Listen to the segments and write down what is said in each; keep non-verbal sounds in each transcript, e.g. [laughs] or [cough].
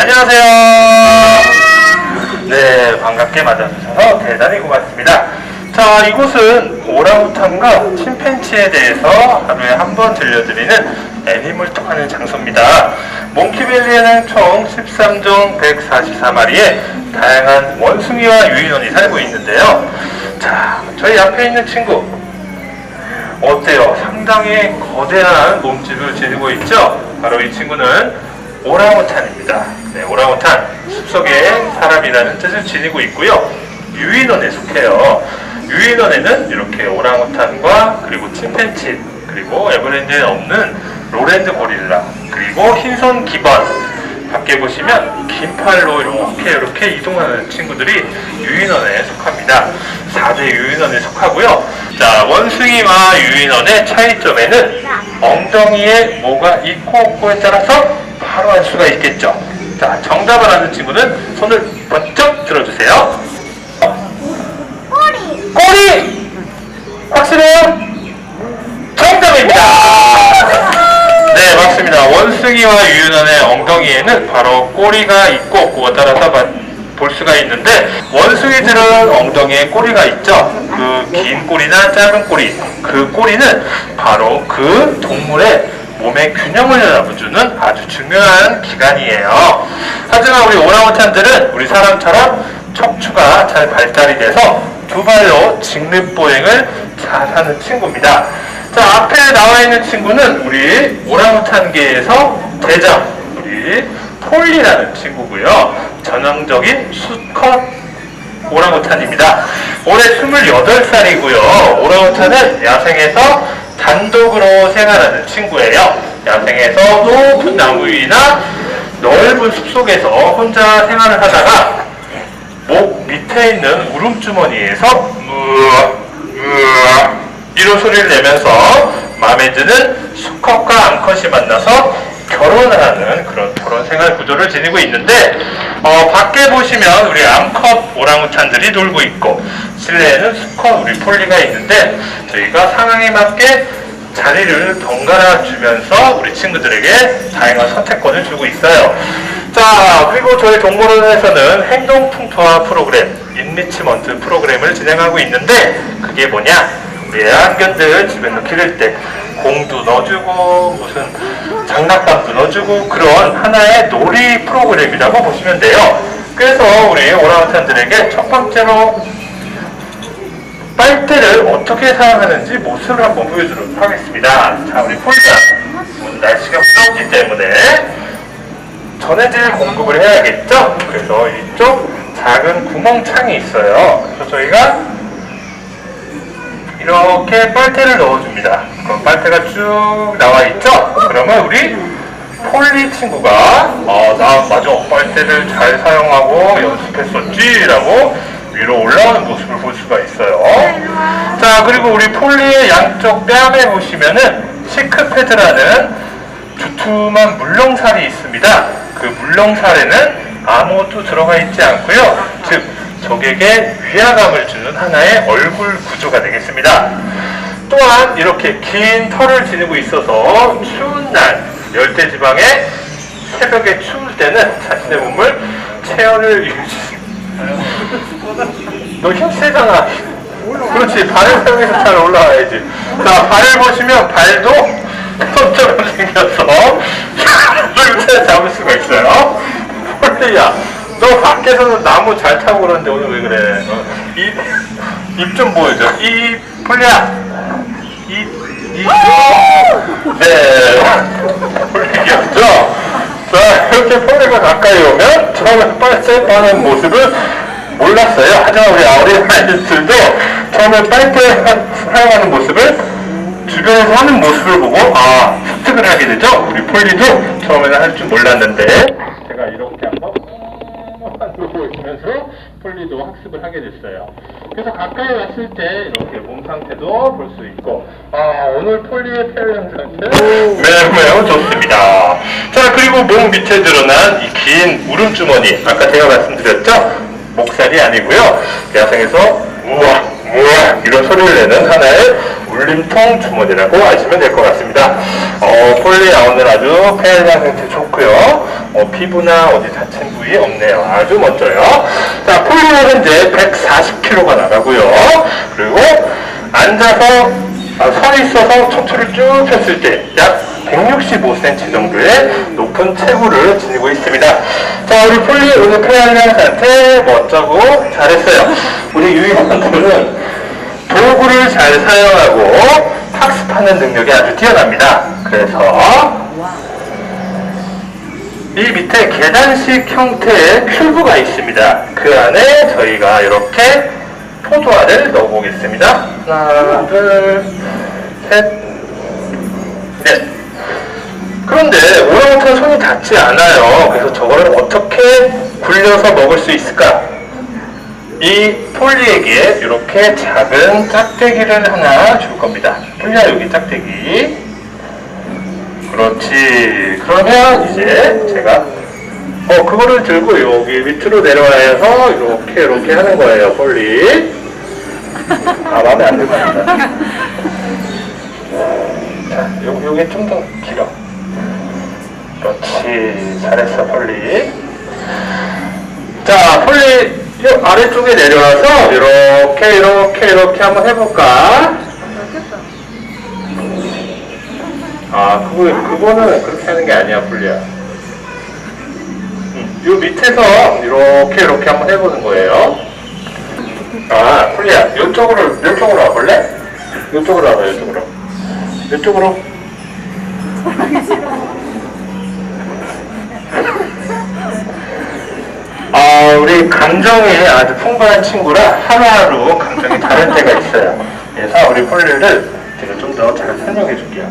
안녕하세요. 네, 반갑게 맞아주셔서 대단히 고맙습니다. 자, 이곳은 오랑우탄과 침팬치에 대해서 하루에 한 번 들려드리는 애니멀 톡 하는 장소입니다. 몽키밸리에는 총 13종 144마리의 다양한 원숭이와 유인원이 살고 있는데요. 자, 저희 앞에 있는 친구, 어때요? 상당히 거대한 몸집을 지니고 있죠? 바로 이 친구는 오랑우탄입니다. 네, 오랑우탄. 숲속에 사람이라는 뜻을 지니고 있고요. 유인원에 속해요. 유인원에는 이렇게 오랑우탄과 그리고 침팬치, 그리고 에버랜드에 없는 로랜드 고릴라, 그리고 흰손 기번, 밖에 보시면 긴 팔로 이렇게 이렇게 이동하는 친구들이 유인원에 속합니다. 4대 유인원에 속하고요. 자, 원숭이와 유인원의 차이점에는 엉덩이에 뭐가 있고 없고에 따라서 바로 알 수가 있겠죠. 자, 정답을 아는 친구는 손을 번쩍 들어주세요. 꼬리 꼬리! 확실해요? 정답입니다! 네, 맞습니다. 원숭이와 유인원의 엉덩이에는 바로 꼬리가 있고 없고에 따라서 볼 수가 있는데 원숭이들은 엉덩이에 꼬리가 있죠. 그 긴 꼬리나 짧은 꼬리, 그 꼬리는 바로 그 동물의 몸의 균형을 잡아주는 아주 중요한 기관이에요. 하지만 우리 오랑우탄들은 우리 사람처럼 척추가 잘 발달이 돼서 두 발로 직립보행을 잘 하는 친구입니다. 자, 앞에 나와 있는 친구는 우리 오랑우탄계에서 대장, 우리 폴리라는 친구고요. 전형적인 수컷 오랑우탄입니다. 올해 28살이고요. 오랑우탄은 야생에서 단독으로 생활하는 친구예요. 야생에서 높은 나무 위나 넓은 숲속에서 혼자 생활을 하다가 목 밑에 있는 울음주머니에서 으아 이런 소리를 내면서 마음에 드는 수컷과 암컷이 만나서 결혼을 하는 그런 결혼 생활 구조를 지니고 있는데 어, 밖에 보시면 우리 암컷 오랑우탄들이 놀고 있고 실내에는 수컷 우리 폴리가 있는데 저희가 상황에 맞게 자리를 번갈아 주면서 우리 친구들에게 다양한 선택권을 주고 있어요. 자, 그리고 저희 동물원에서는 행동 풍토화 프로그램, 인리치먼트 프로그램을 진행하고 있는데 그게 뭐냐? 우리 애완견들 집에서 기를 때 공도 넣어주고 무슨 장난감도 넣어주고 그런 하나의 놀이 프로그램이라고 보시면 돼요. 그래서 우리 오랑우탄들에게 첫 번째로 빨대를 어떻게 사용하는지 모습을 한번 보여드리도록 하겠습니다. 자, 우리 오늘 날씨가 무덥기 때문에 전해질 공급을 해야겠죠? 그래서 이쪽 작은 구멍창이 있어요. 그래서 저희가 이렇게 빨대를 넣어줍니다. 그럼 빨대가 쭉 나와 있죠? 그러면 우리 폴리 친구가 어, 나 맞아 빨대를 잘 사용하고 연습했었지라고 위로 올라오는 모습을 볼 수가 있어요. 자 그리고 우리 폴리의 양쪽 뺨에 보시면은 시크패드라는 두툼한 물렁살이 있습니다. 그 물렁살에는 아무것도 들어가 있지 않고요. 즉 적에게 위화감을 주는 하나의 얼굴 구조가 되겠습니다. 또한 이렇게 긴 털을 지니고 있어서 추운 날 열대지방에 새벽에 추울 때는 자신의 몸을 체온을 유지 너 힘 세잖아. 그렇지. 발을 사용해서 잘 올라와야지. 자, 발을 보시면 발도 손처럼 생겨서 [laughs] 이렇게 잡을 수가 있어요. 폴리야, 너 밖에서는 나무 잘 타고 그러는데 오늘 왜 그래? 입, 입좀 보여줘. 이 폴리야, 입, 입. 네. 폴리 귀엽죠? 자, 이렇게 폴리가 가까이 오면 처음에 빨대 빠는 모습을 몰랐어요. 하지만 우리 어린아이들도 처음에 빨대 사용하는 모습을 주변에서 하는 모습을 보고 아 습득을 하게 되죠. 우리 폴리도 처음에는 할 줄 몰랐는데 하고 있으면서 폴리도 학습을 하게 됐어요. 그래서 가까이 왔을 때 이렇게 몸 상태도 볼 수 있고 아 오늘 폴리의 표현 상태 매우 매우 좋습니다. 자 그리고 몸 밑에 드러난 이 긴 울음주머니 아까 제가 말씀드렸죠? 목살이 아니고요. 야생에서 우와 우와 이런 소리를 내는 하나의 물림통 주머니라고 아시면 될 것 같습니다. 어, 폴리아웃은 아주 폐활량 상태 좋고요. 어, 피부나 어디 다친 부위 없네요. 아주 멋져요. 자, 폴리는 현재 140kg가 나가고요. 그리고 앉아서 아, 서 있어서 척추를 쭉 폈을 때 약 165cm 정도의 높은 체구를 지니고 있습니다. 자, 우리 폴리 오늘 상태 멋져고 잘했어요. 우리 유희선들은 도구를 잘 사용하고 학습하는 능력이 아주 뛰어납니다. 그래서 이 밑에 계단식 형태의 큐브가 있습니다. 그 안에 저희가 이렇게 포도알을 넣어보겠습니다. 하나, 둘, 셋, 넷. 그런데 오랑우탄 손이 닿지 않아요. 그래서 저거를 어떻게 굴려서 먹을 수 있을까? 이 폴리에게 이렇게 작은 짝대기를 하나 줄 겁니다. 폴리야 여기 짝대기. 그렇지. 그러면 이제 제가 어 그거를 들고 여기 밑으로 내려와서 이렇게 이렇게 하는 거예요, 폴리. 아 마음에 안 들고 합니다. 자, 요, 요게 좀 더 길어. 그렇지. 잘했어, 폴리. 자, 폴리 요 아래쪽에 내려와서 이렇게 이렇게 이렇게 한번 해볼까? 아, 그거 그거는 그렇게 하는 게 아니야, 폴리야. 음, 요 밑에서 이렇게 이렇게 한번 해보는 거예요. 아, 폴리야, 이쪽으로 이쪽으로 와볼래? 이쪽으로 와봐, 이쪽으로. 이쪽으로. 아, 우리 감정이 아주 풍부한 친구라 하루하루 감정이 다를 때가 있어요. 그래서 우리 폴리를 제가 좀 더 잘 설명해 줄게요.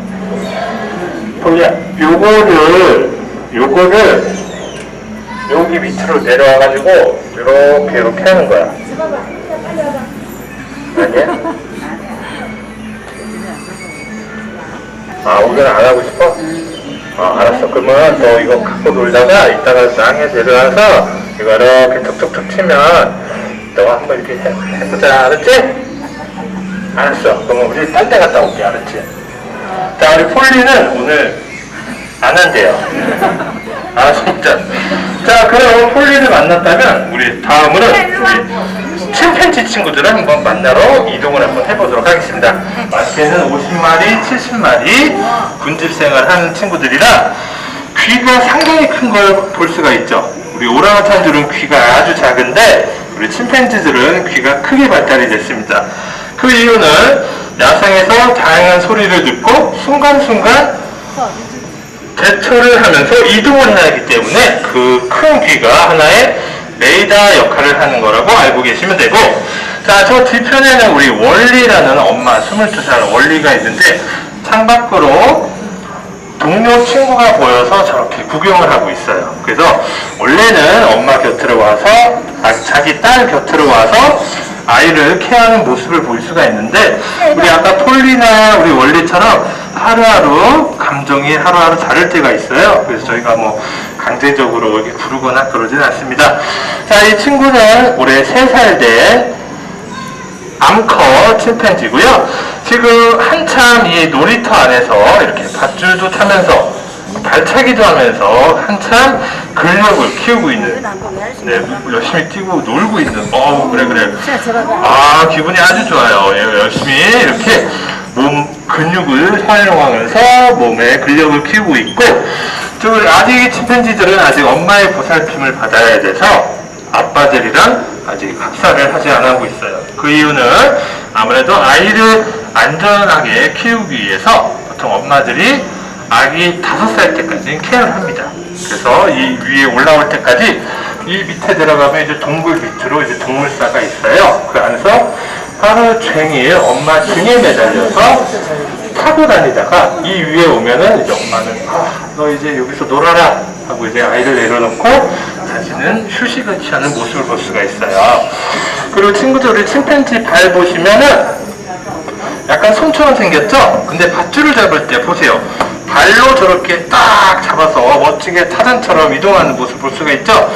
폴리야, 요거를, 요거를 여기 밑으로 내려와 가지고 이렇게 이렇게 하는 거야. 아니야? 아, 오늘 안 하고 싶어? 어, 알았어. 그러면 너 이거 갖고 놀다가 이따가 땅에 내려와서 이거 이렇게 툭툭툭 치면 너가 한번 이렇게 해, 해보자. 알았지? 알았어. 그러면 우리 딴 데 갔다 올게. 알았지? 자, 우리 폴리는 오늘 안 한대요. 알았어, 진짜. 자, 그럼 폴리를 만났다면 우리 다음으로는 우리 침팬지 친구들을 한번 만나러 이동을 한번 해보도록 하겠습니다. 많게는 50마리, 70마리 군집 생활하는 친구들이라 귀가 상당히 큰 걸 볼 수가 있죠. 우리 오랑우탄들은 귀가 아주 작은데 우리 침팬지들은 귀가 크게 발달이 됐습니다. 그 이유는 야생에서 다양한 소리를 듣고 순간순간 대처를 하면서 이동을 해야 하기 때문에 그 큰 귀가 하나의 레이더 역할을 하는 거라고 알고 계시면 되고 자 저 뒤편에는 우리 원리라는 엄마 22살 원리가 있는데 창밖으로 동료 친구가 보여서 저렇게 구경을 하고 있어요. 그래서 원래는 엄마 곁으로 와서 아, 자기 딸 곁으로 와서 아이를 케어하는 모습을 볼 수가 있는데 우리 아까 폴리나 우리 원리처럼 하루하루 감정이 하루하루 다를 때가 있어요. 그래서 저희가 뭐 강제적으로 이렇게 부르거나 그러진 않습니다. 자, 이 친구는 올해 3살 된 암컷 침팬지고요. 지금 한참 이 놀이터 안에서 이렇게 밧줄도 타면서 발차기도 하면서 한참 근력을 키우고 있는. 네, 열심히 뛰고 놀고 있는. 어 그래 그래. 아 기분이 아주 좋아요. 예, 열심히 이렇게 몸 근육을 사용하면서 몸에 근력을 키우고 있고 저 아직 침팬지들은 아직 엄마의 보살핌을 받아야 돼서 아빠들이랑 아직 합사를 하지 않고 있어요. 그 이유는 아무래도 아이를 안전하게 키우기 위해서 보통 엄마들이 아기 다섯 살 때까지 케어를 합니다. 그래서 이 위에 올라올 때까지 이 밑에 들어가면 이제 동굴 밑으로 이제 동물사가 있어요. 그 안에서 하루 종일 엄마 등에 매달려서 타고 다니다가 이 위에 오면은 이제 엄마는 아, 너 이제 여기서 놀아라 하고 이제 아이를 내려놓고 자신은 휴식을 취하는 모습을 볼 수가 있어요. 그리고 친구들 우리 침팬지 발 보시면은 약간 손처럼 생겼죠? 근데 밧줄을 잡을 때 보세요. 발로 저렇게 딱 잡아서 멋지게 타잔처럼 이동하는 모습 볼 수가 있죠?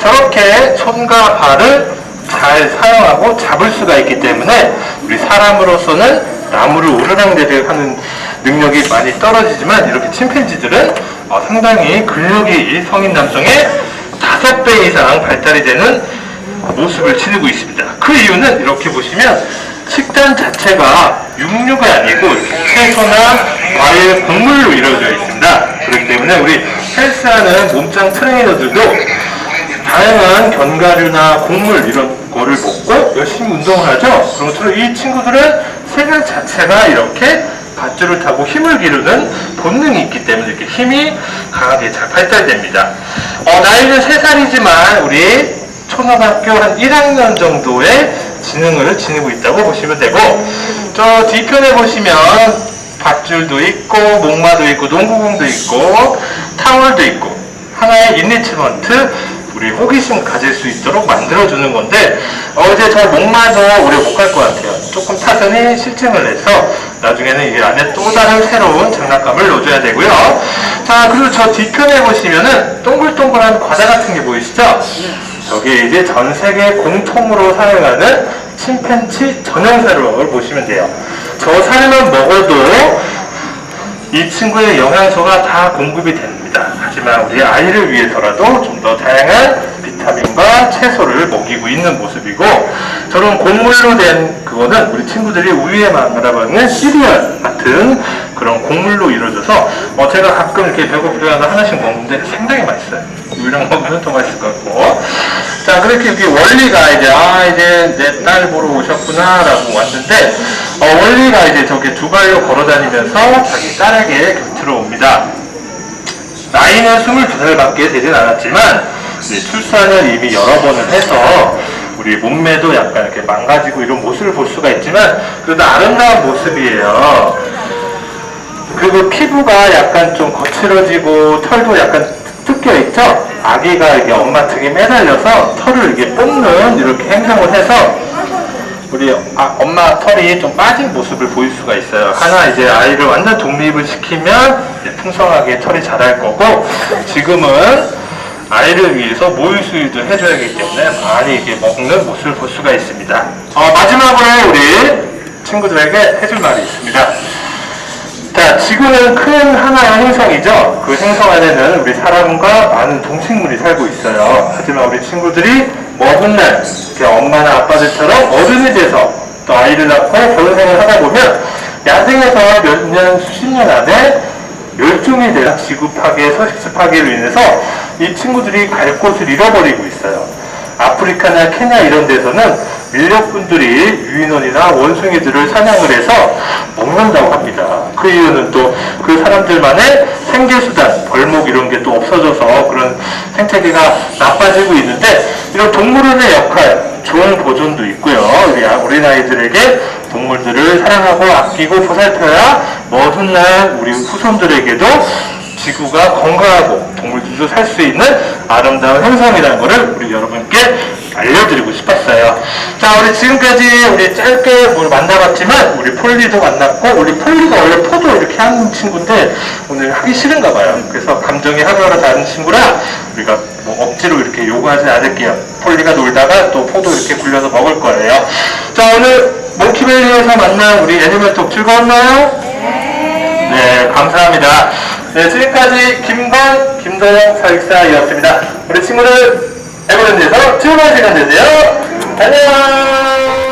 저렇게 손과 발을 잘 사용하고 잡을 수가 있기 때문에 우리 사람으로서는 나무를 오르락내리락 하는 능력이 많이 떨어지지만 이렇게 침팬지들은 어, 상당히 근력이 성인 남성의 다섯 배 이상 발달이 되는 모습을 지니고 있습니다. 그 이유는 이렇게 보시면 식단 자체가 육류가 아니고 채소나 과일, 곡물로 이루어져 있습니다. 그렇기 때문에 우리 헬스하는 몸짱 트레이너들도 다양한 견과류나 곡물 이런 거를 먹고 열심히 운동을 하죠. 그럼 이 친구들은 세상 자체가 이렇게 밧줄을 타고 힘을 기르는 본능이 있기 때문에 이렇게 힘이 강하게 잘 발달됩니다. 어, 나이는 3살이지만 우리 초등학교 한 1학년 정도의 지능을 지니고 있다고 보시면 되고 저 뒤편에 보시면 밧줄도 있고 목마도 있고 농구공도 있고 타월도 있고 하나의 인리치먼트 우리 호기심 가질 수 있도록 만들어주는 건데 어제 저 목마도 오래 못갈 것 같아요. 조금 타선이 실증을 내서 나중에는 이 안에 또 다른 새로운 장난감을 넣어줘야 되고요. 자 그리고 저 뒤편에 보시면은 동글동글한 과자 같은 게 보이시죠? 저게 이제 전 세계 공통으로 사용하는 침팬치 사료를 보시면 돼요. 저 사료만 먹어도 이 친구의 영양소가 다 공급이 됩니다. 하지만 우리 아이를 위해서라도 좀 더 다양한 비타민과 채소를 먹이고 있는 모습이고 저런 곡물로 된 그거는 우리 친구들이 우유에 말하는 시리얼 같은 그런 곡물로 이루어져서 어, 제가 가끔 이렇게 배고프면 하나씩 먹는데 상당히 맛있어요. 우유랑 먹으면 더 맛있을 것 같고 자 그렇게 이렇게 원리가 이제 아 이제 내 딸 보러 오셨구나라고 왔는데 어, 원리가 이제 저렇게 두 발로 걸어다니면서 자기 딸에게 곁으로 옵니다. 나이는 22살밖에 되진 않았지만 이제 출산을 이미 여러 번을 해서 우리 몸매도 약간 이렇게 망가지고 이런 모습을 볼 수가 있지만 그래도 아름다운 모습이에요. 그리고 피부가 약간 좀 거칠어지고 털도 약간 뜯겨 있죠? 아기가 이게 엄마 등에 매달려서 털을 이렇게 뽑는 이렇게 행동을 해서 우리 아, 엄마 털이 좀 빠진 모습을 보일 수가 있어요. 하나 이제 아이를 완전 독립을 시키면 풍성하게 털이 자랄 거고 지금은 아이를 위해서 모유 수유도 해줘야 하기 때문에 많이 이렇게 먹는 모습을 볼 수가 있습니다. 어, 마지막으로 우리 친구들에게 해줄 말이 있습니다. 자, 지구는 큰 하나의 행성이죠. 그 행성 안에는 우리 사람과 많은 동식물이 살고 있어요. 하지만 우리 친구들이 먼 날, 이렇게 엄마나 아빠들처럼 어른이 돼서 또 아이를 낳고 결혼 생활을 하다 보면 야생에서 몇 년, 수십 년 안에 멸종이 되는 지구 파괴, 서식지 파괴로 인해서 이 친구들이 갈 곳을 잃어버리고 있어요. 아프리카나 케냐 이런 데서는 밀렵꾼들이 유인원이나 원숭이들을 사냥을 해서 먹는다고 합니다. 그 이유는 또 그 사람들만의 생계수단, 벌목 이런 게 또 없어져서 그런 생태계가 나빠지고 있는데 이런 동물원의 역할, 좋은 보존도 있고요. 우리 아- 어린아이들에게 동물들을 사랑하고 아끼고 보살펴야 먼 훗날 우리 후손들에게도 지구가 건강하고 동물들도 살 수 있는 아름다운 행성이라는 것을 우리 여러분께 알려드리고 싶었어요. 자, 우리 지금까지 우리 짧게 뭘 만나봤지만 우리 폴리도 만났고 우리 폴리가 원래 포도 이렇게 하는 친구인데 오늘 하기 싫은가 봐요. 그래서 감정이 하루하루 다른 친구라 우리가 뭐 억지로 이렇게 요구하지 않을게요. 폴리가 놀다가 또 포도 이렇게 굴려서 먹을 거예요. 자, 오늘 몽키밸리에서 만난 우리 애니멀톡 즐거웠나요? 네, 감사합니다. 네, 지금까지 김건, 김도영 사육사이었습니다. 우리 친구들 에버랜드에서 즐거운 시간 되세요. 안녕!